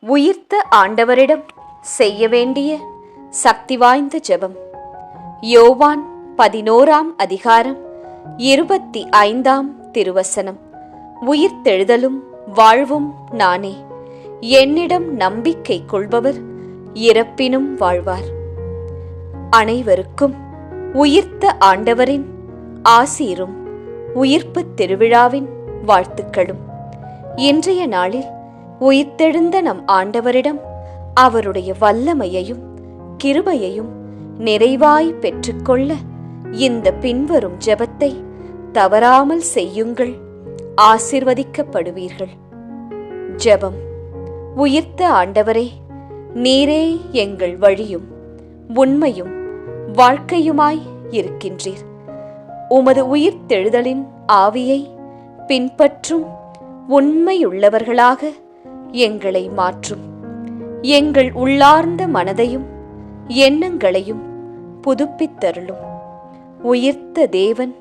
உயிர்த்த ஆண்டவரிடம் செய்ய வேண்டிய சக்தி வாய்ந்த ஜெபம். யோவான் பதினோராம் அதிகாரம் இருபத்தி ஐந்தாம் திருவசனம். உயிர்த்தெழுதலும் வாழ்வும் நானே. என்னிடம் நம்பிக்கை கொள்பவர் இறப்பினும் வாழ்வார். அனைவருக்கும் உயிர்த்த ஆண்டவரின் ஆசீரும் உயிர்ப்புத் திருவிழாவின் வாழ்த்துக்களும். இன்றைய நாளில் உயிர்த்தெழுந்த நம் ஆண்டவரிடம் அவருடைய வல்லமையையும் கிருபையையும் நிறைவாய் பெற்றுக்கொள்ள இந்த பின்வரும் ஜெபத்தை தவறாமல் செய்யுங்கள் ஆசிர்வதிக்கப்படுவீர்கள். ஜெபம். உயிர்த்த ஆண்டவரே நீரே எங்கள் வழியும் உண்மையும் வாழ்க்கையுமாய் இருக்கின்றீர். உமது உயிர்த்தெழுதலின் ஆவியை பின்பற்றும் உண்மையுள்ளவர்களாக எங்களை மாற்றும். எங்கள் உள்ளார்ந்த மனதையும் எண்ணங்களையும் புதுப்பித்தருளும். உயிர்த்த தேவன்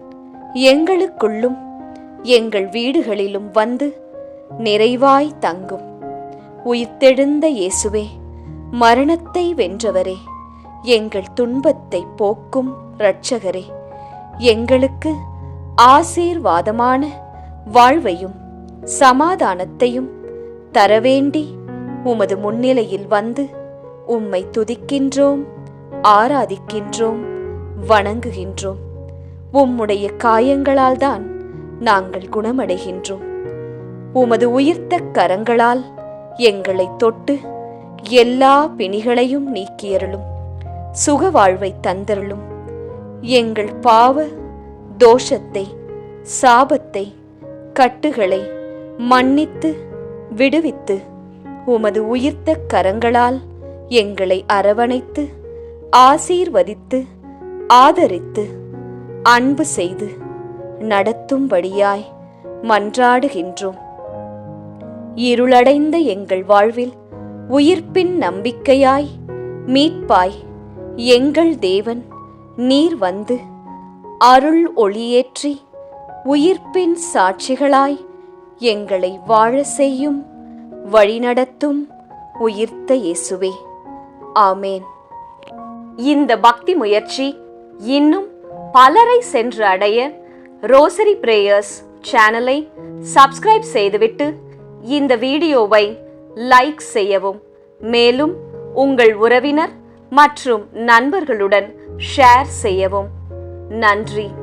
எங்களுக்குள்ளும் எங்கள் வீடுகளிலும் வந்து நிறைவாய் தங்கும். உயிர்த்தெழுந்த இயேசுவே மரணத்தை வென்றவரே எங்கள் துன்பத்தை போக்கும் இரட்சகரே எங்களுக்கு ஆசீர்வாதமான வாழ்வையும் சமாதானத்தையும் தரவேண்டி உமது முன்னிலையில் வந்து உம்மை துதிக்கின்றோம் ஆராதிக்கின்றோம் வணங்குகின்றோம். உம்முடைய காயங்களால்தான் நாங்கள் குணமடைகின்றோம். உமது உயிர்த்த கரங்களால் எங்களை தொட்டு எல்லா பிணிகளையும் நீக்கியருளும். சுக வாழ்வை தந்தருளும். எங்கள் பாவ தோஷத்தை சாபத்தை கட்டுகளை மன்னித்து விடுவித்து உமது உயிர்த்த கரங்களால் எங்களை அரவணைத்து ஆசீர்வதித்து ஆதரித்து அன்பு செய்து நடத்தும்படியாய் மன்றாடுகின்றோம். இருளடைந்த எங்கள் வாழ்வில் உயிர்ப்பின் நம்பிக்கையாய் மீட்பாய் எங்கள் தேவன் நீர் வந்து அருள் ஒளியேற்றி உயிர்ப்பின் சாட்சிகளாய் எங்களை வாழ செய்யும் வழிநடத்தும் உயிர்த்த இயேசுவே. ஆமேன். இந்த பக்தி முயற்சி இன்னும் பலரை சென்று அடைய ரோசரி பிரேயர்ஸ் சேனலை சப்ஸ்கிரைப் செய்துவிட்டு இந்த வீடியோவை லைக் செய்யவும். மேலும் உங்கள் உறவினர் மற்றும் நண்பர்களுடன் ஷேர் செய்யவும். நன்றி.